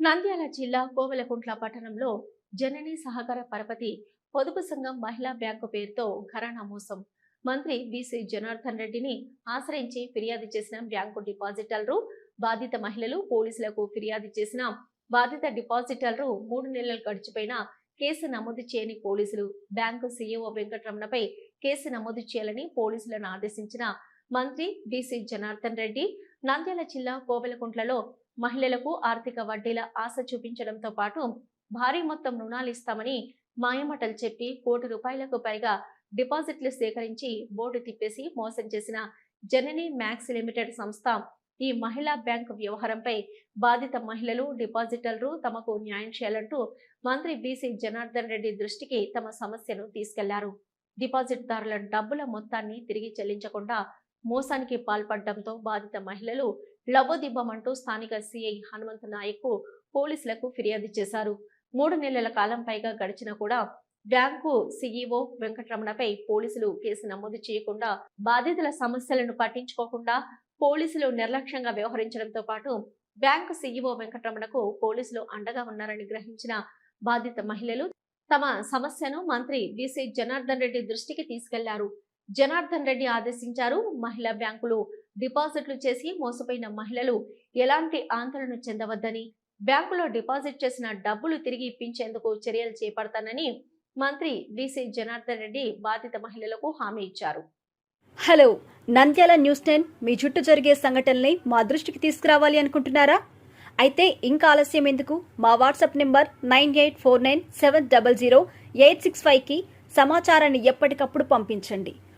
నంద్యాల జిల్లా కోవెలకుంట్ల పట్టణంలో జనని సహకార పరపతి పొదుపు సంఘం మహిళా బ్యాంకు పేరుతో ఘరానా మోసం. మంత్రి బీసీ జనార్దన్ రెడ్డిని ఆశ్రయించి ఫిర్యాదు చేసిన బ్యాంకు డిపాజిటర్లు బాధిత మహిళలు పోలీసులకు ఫిర్యాదు చేసిన బాధిత డిపాజిటర్లు మూడు నెలలు గడిచిపోయినా కేసు నమోదు చేయని పోలీసులు బ్యాంకు సీఈఓ వెంకటరమణపై కేసు నమోదు చేయాలని పోలీసులను ఆదేశించిన మంత్రి బీసీ జనార్దన్ రెడ్డి నంద్యాల జిల్లా కోవెలకుంట్లలో మహిళలకు ఆర్థిక వడ్డీల ఆశ చూపించడంతో పాటు భారీ మొత్తం రుణాలు ఇస్తామని మాయమటలు చెప్పి కోటి రూపాయలకు పైగా డిపాజిట్లు సేకరించి బోర్డు తిప్పేసి మోసం చేసిన జనని మ్యాక్స్ లిమిటెడ్ సంస్థ ఈ మహిళా బ్యాంకు వ్యవహారంపై బాధిత మహిళలు డిపాజిటర్లు తమకు న్యాయం చేయాలంటూ మంత్రి బీసీ జనార్దన్ రెడ్డి దృష్టికి తమ సమస్యను తీసుకెళ్ళారు. డిపాజిట్దారుల డబ్బుల మొత్తాన్ని తిరిగి చెల్లించకుండా మోసానికి పాల్పడడంతో బాధిత మహిళలు లబోదిబ్బమంటూ స్థానిక సిఐ హనుమంత్ నాయక్ పోలీసులకు ఫిర్యాదు చేశారు. మూడు నెలల కాలం పైగా గడిచినా కూడా బ్యాంకు సీఈఓ వెంకటరమణపై పోలీసులు కేసు నమోదు చేయకుండా బాధితుల సమస్యలను పట్టించుకోకుండా పోలీసులు నిర్లక్ష్యంగా వ్యవహరించడంతో పాటు బ్యాంకు సీఈఓ వెంకటరమణకు పోలీసులు అండగా ఉన్నారని గ్రహించిన బాధిత మహిళలు తమ సమస్యను మంత్రి బీసీ జనార్దన్ రెడ్డి దృష్టికి తీసుకెళ్ళారు. జనార్దన్ రెడ్డి ఆదేశించారు మహిళా బ్యాంకులు డిపాజిట్లు చేసి మోసపోయిన మహిళలు ఎలాంటి ఆందోళన చెందవద్దని బ్యాంకులో డిపాజిట్ చేసిన డబ్బులు తిరిగి ఇప్పించేందుకు చర్యలు చేపడతానని మంత్రి డిసి జనార్దన్ రెడ్డి బాధిత మహిళలకు హామీ ఇచ్చారు. హలో నంద్యాల న్యూస్ టెన్ మీ చుట్టూ జరిగే సంఘటనల్ని మా దృష్టికి తీసుకురావాలి అనుకుంటున్నారా? అయితే ఇంకా ఆలస్యం ఎందుకు? మా WhatsApp number nine eight four nine seven double zero eight six ఫైవ్కి సమాచారాన్ని ఎప్పటికప్పుడు పంపించండి.